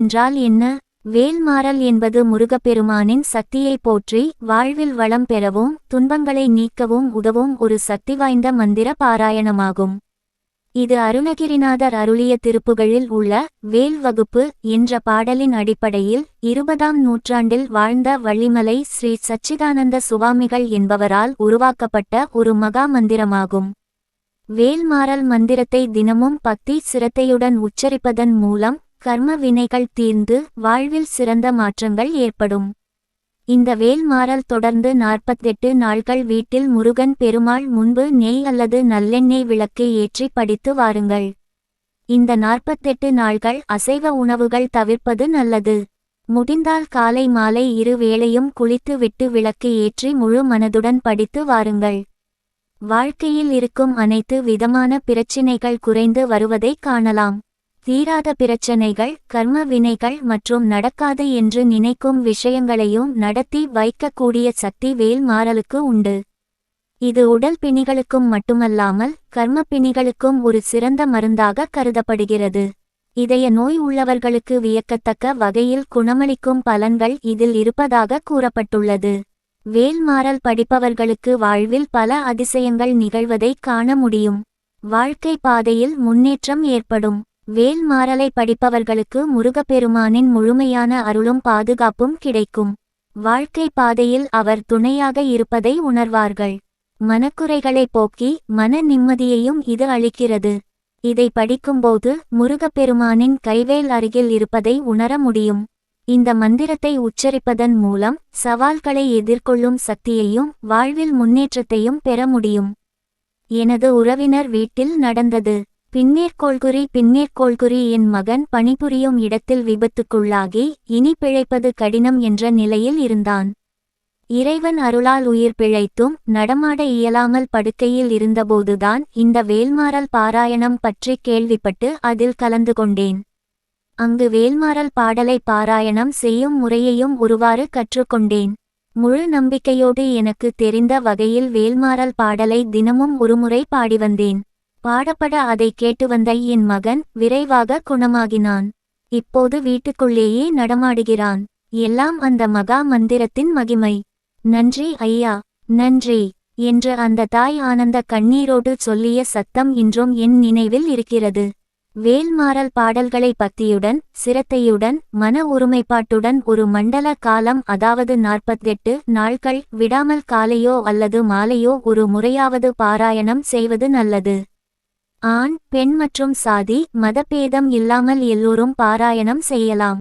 என்றால் என்ன? வேல்மாறல் என்பது முருகப்பெருமானின் சக்தியைப் போற்றி வாழ்வில் வளம் பெறவும் துன்பங்களை நீக்கவும் உதவும் ஒரு சக்தி வாய்ந்த மந்திர பாராயணமாகும். இது அருணகிரிநாதர் அருளிய திருப்புகளில் உள்ள வேல் வகுப்பு என்ற பாடலின் அடிப்படையில் இருபதாம் நூற்றாண்டில் வாழ்ந்த வள்ளிமலை ஸ்ரீ சச்சிதானந்த சுவாமிகள் என்பவரால் உருவாக்கப்பட்ட ஒரு மகா மந்திரமாகும். வேல்மாறல் மந்திரத்தை தினமும் பக்தி சிரத்தையுடன் உச்சரிப்பதன் மூலம் கர்ம வினைகள் தீர்ந்து வாழ்வில் சிறந்த மாற்றங்கள் ஏற்படும். இந்த வேல்மாறல் தொடர்ந்து நாற்பத்தெட்டு நாள்கள் வீட்டில் முருகன் பெருமாள் முன்பு நெய் அல்லது நல்லெண்ணெய் விளக்கு ஏற்றி படித்து வாருங்கள். இந்த நாற்பத்தெட்டு நாள்கள் அசைவ உணவுகள் தவிர்ப்பது நல்லது. முடிந்தால் காலை மாலை இரு வேளையும் குளித்து விட்டு விளக்கு ஏற்றி முழு மனதுடன் படித்து வாருங்கள். வாழ்க்கையில் இருக்கும் அனைத்து விதமான பிரச்சினைகள் குறைந்து வருவதை காணலாம். தீராத பிரச்சனைகள் கர்ம வினைகள் மற்றும் நடக்காது என்று நினைக்கும் விஷயங்களையும் நடத்தி வைக்கக்கூடிய சக்தி வேல் மாறலுக்கு உண்டு. இது உடல் பிணிகளுக்கும் மட்டுமல்லாமல் கர்ம பிணிகளுக்கும் ஒரு சிறந்த மருந்தாக கருதப்படுகிறது. இதய நோய் உள்ளவர்களுக்கு வியக்கத்தக்க வகையில் குணமளிக்கும் பலன்கள் இதில் இருப்பதாக கூறப்பட்டுள்ளது. வேல்மாறல் படிப்பவர்களுக்கு வாழ்வில் பல அதிசயங்கள் நிகழ்வதை காண முடியும். வாழ்க்கை பாதையில் முன்னேற்றம் ஏற்படும். வேல்மாறலை படிப்பவர்களுக்கு முருகப்பெருமானின் முழுமையான அருளும் பாதுகாப்பும் கிடைக்கும். வாழ்க்கை பாதையில் அவர் துணையாக இருப்பதை உணர்வார்கள். மனக்குறைகளை போக்கி மன நிம்மதியையும் இது அளிக்கிறது. இதை படிக்கும்போது முருகப்பெருமானின் கைவேல் அருகில் இருப்பதை உணர முடியும். இந்த மந்திரத்தை உச்சரிப்பதன் மூலம் சவால்களை எதிர்கொள்ளும் சக்தியையும் வாழ்வில் முன்னேற்றத்தையும் பெற முடியும். எனது உறவினர் வீட்டில் நடந்தது. பின்னேற்கோள்குறி பின்னேற்கோள்குறி என் மகன் பணிபுரியும் இடத்தில் விபத்துக்குள்ளாகி இனி பிழைப்பது கடினம் என்ற நிலையில் இருந்தான். இறைவன் அருளால் உயிர் பிழைத்தும் நடமாட இயலாமல் படுக்கையில் இருந்தபோதுதான் இந்த வேல்மாறல் பாராயணம் பற்றி கேள்விப்பட்டு அதில் கலந்து கொண்டேன். அங்கு வேல்மாறல் பாடலை பாராயணம் செய்யும் முறையையும் ஒருவாறு கற்றுக்கொண்டேன். முழு நம்பிக்கையோடு எனக்கு தெரிந்த வகையில் வேல்மாறல் பாடலை தினமும் ஒருமுறை பாடி வந்தேன். பாடப்பட அதை கேட்டு வந்த என் மகன் விரைவாக குணமாகினான். இப்போது வீட்டுக்குள்ளேயே நடமாடுகிறான். எல்லாம் அந்த மகா மந்திரத்தின் மகிமை. நன்றி ஐயா நன்றி என்று அந்த தாய் ஆனந்த கண்ணீரோடு சொல்லிய சத்தம் இன்றும் என் நினைவில் இருக்கிறது. வேல்மாறல் பாடல்களை பக்தியுடன் சிரத்தையுடன் மன ஒருமைப்பாட்டுடன் ஒரு மண்டல காலம் அதாவது நாற்பத்தெட்டு நாட்கள் விடாமல் காலையோ அல்லது மாலையோ ஒரு முறையாவது பாராயணம் செய்வது நல்லது. ஆண் பெண் மற்றும் சாதி மதபேதம் இல்லாமல் எல்லோரும் பாராயணம் செய்யலாம்.